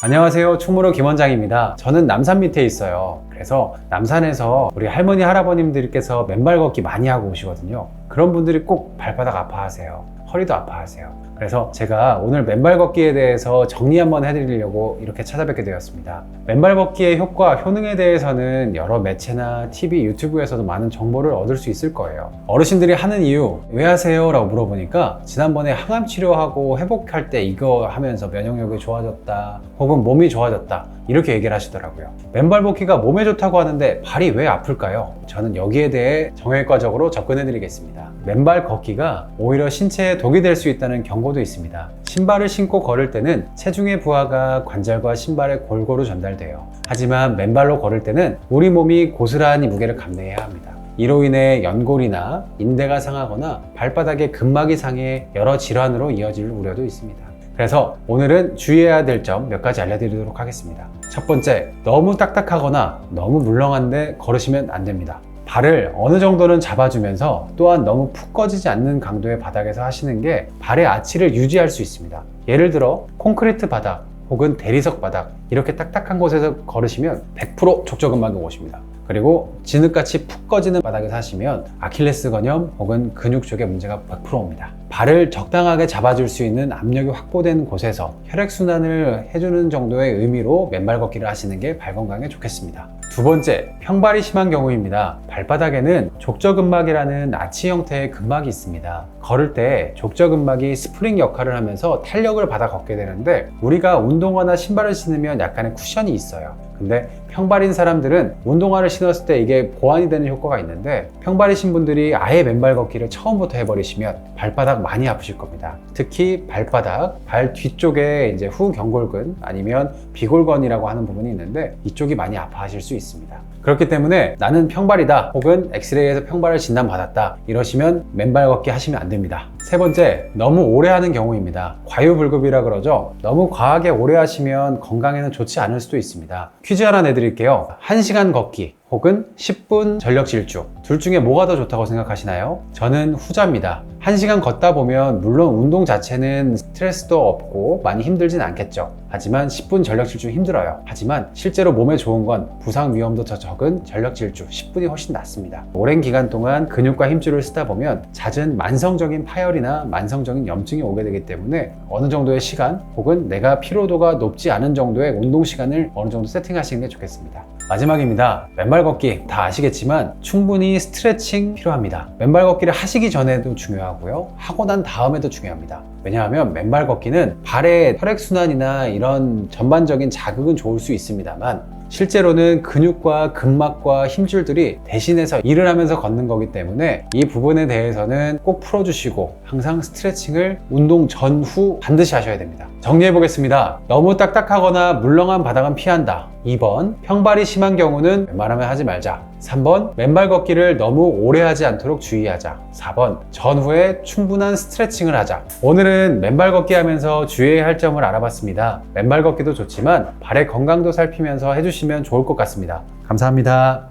안녕하세요. 충무로 김원장입니다. 저는 남산 밑에 있어요. 그래서 남산에서 우리 할머니, 할아버님들께서 맨발 걷기 많이 하고 오시거든요. 그런 분들이 꼭 발바닥 아파하세요. 허리도 아파하세요. 그래서 제가 오늘 맨발 걷기에 대해서 정리 한번 해드리려고 이렇게 찾아뵙게 되었습니다. 맨발 걷기의 효과, 효능에 대해서는 여러 매체나 TV, 유튜브에서도 많은 정보를 얻을 수 있을 거예요. 어르신들이 하는 이유, 왜 하세요? 라고 물어보니까 지난번에 항암 치료하고 회복할 때 이거 하면서 면역력이 좋아졌다, 혹은 몸이 좋아졌다, 이렇게 얘기를 하시더라고요. 맨발 걷기가 몸에 좋다고 하는데 발이 왜 아플까요? 저는 여기에 대해 정형외과적으로 접근해 드리겠습니다. 맨발 걷기가 오히려 신체에 독이 될 수 있다는 경고도 있습니다. 신발을 신고 걸을 때는 체중의 부하가 관절과 신발에 골고루 전달돼요. 하지만 맨발로 걸을 때는 우리 몸이 고스란히 무게를 감내해야 합니다. 이로 인해 연골이나 인대가 상하거나 발바닥의 근막이 상해 여러 질환으로 이어질 우려도 있습니다. 그래서 오늘은 주의해야 될 점 몇 가지 알려드리도록 하겠습니다. 첫 번째, 너무 딱딱하거나 너무 물렁한데 걸으시면 안 됩니다. 발을 어느 정도는 잡아주면서 또한 너무 푹 꺼지지 않는 강도의 바닥에서 하시는 게 발의 아치를 유지할 수 있습니다. 예를 들어 콘크리트 바닥 혹은 대리석 바닥 이렇게 딱딱한 곳에서 걸으시면 100% 족저근막이 오십니다. 그리고 진흙같이 푹 꺼지는 바닥에서 하시면 아킬레스 건염 혹은 근육 쪽에 문제가 100% 옵니다. 발을 적당하게 잡아줄 수 있는 압력이 확보된 곳에서 혈액순환을 해주는 정도의 의미로 맨발 걷기를 하시는 게 발 건강에 좋겠습니다. 두 번째, 평발이 심한 경우입니다. 발바닥에는 족저근막이라는 아치 형태의 근막이 있습니다. 걸을 때 족저근막이 스프링 역할을 하면서 탄력을 받아 걷게 되는데 우리가 운동화나 신발을 신으면 약간의 쿠션이 있어요. 근데 평발인 사람들은 운동화를 신었을 때 이게 보완이 되는 효과가 있는데 평발이신 분들이 아예 맨발 걷기를 처음부터 해버리시면 발바닥 많이 아프실 겁니다. 특히 발바닥, 발 뒤쪽에 이제 후경골근 아니면 비골건이라고 하는 부분이 있는데 이쪽이 많이 아파하실 수 있습니다. 그렇기 때문에 나는 평발이다 혹은 엑스레이에서 평발을 진단받았다 이러시면 맨발 걷기 하시면 안 됩니다. 세 번째, 너무 오래 하는 경우입니다. 과유불급이라 그러죠. 너무 과하게 오래 하시면 건강에는 좋지 않을 수도 있습니다. 퀴즈 하나 내드릴게요. 1시간 걷기 혹은 10분 전력 질주. 둘 중에 뭐가 더 좋다고 생각하시나요? 저는 후자입니다. 1시간 걷다 보면 물론 운동 자체는 스트레스도 없고 많이 힘들진 않겠죠. 하지만 10분 전력 질주 힘들어요. 하지만 실제로 몸에 좋은 건 부상 위험도 더 적은 전력 질주 10분이 훨씬 낫습니다. 오랜 기간 동안 근육과 힘줄을 쓰다 보면 잦은 만성적인 파열이나 만성적인 염증이 오게 되기 때문에 어느 정도의 시간 혹은 내가 피로도가 높지 않은 정도의 운동 시간을 어느 정도 세팅하시는 게 좋겠습니다. 마지막입니다. 맨발 걷기 다 아시겠지만 충분히 스트레칭 필요합니다. 맨발 걷기를 하시기 전에도 중요하고요. 하고 난 다음에도 중요합니다. 왜냐하면 맨발 걷기는 발의 혈액순환이나 이런 전반적인 자극은 좋을 수 있습니다만 실제로는 근육과 근막과 힘줄들이 대신해서 일을 하면서 걷는 거기 때문에 이 부분에 대해서는 꼭 풀어주시고 항상 스트레칭을 운동 전후 반드시 하셔야 됩니다. 정리해 보겠습니다. 너무 딱딱하거나 물렁한 바닥은 피한다. 2번 평발이 심한 경우는 웬만하면 하지 말자. 3번 맨발 걷기를 너무 오래 하지 않도록 주의하자. 4번 전후에 충분한 스트레칭을 하자. 오늘은 맨발 걷기 하면서 주의해야 할 점을 알아봤습니다. 맨발 걷기도 좋지만 발의 건강도 살피면서 해주시면 좋을 것 같습니다. 감사합니다.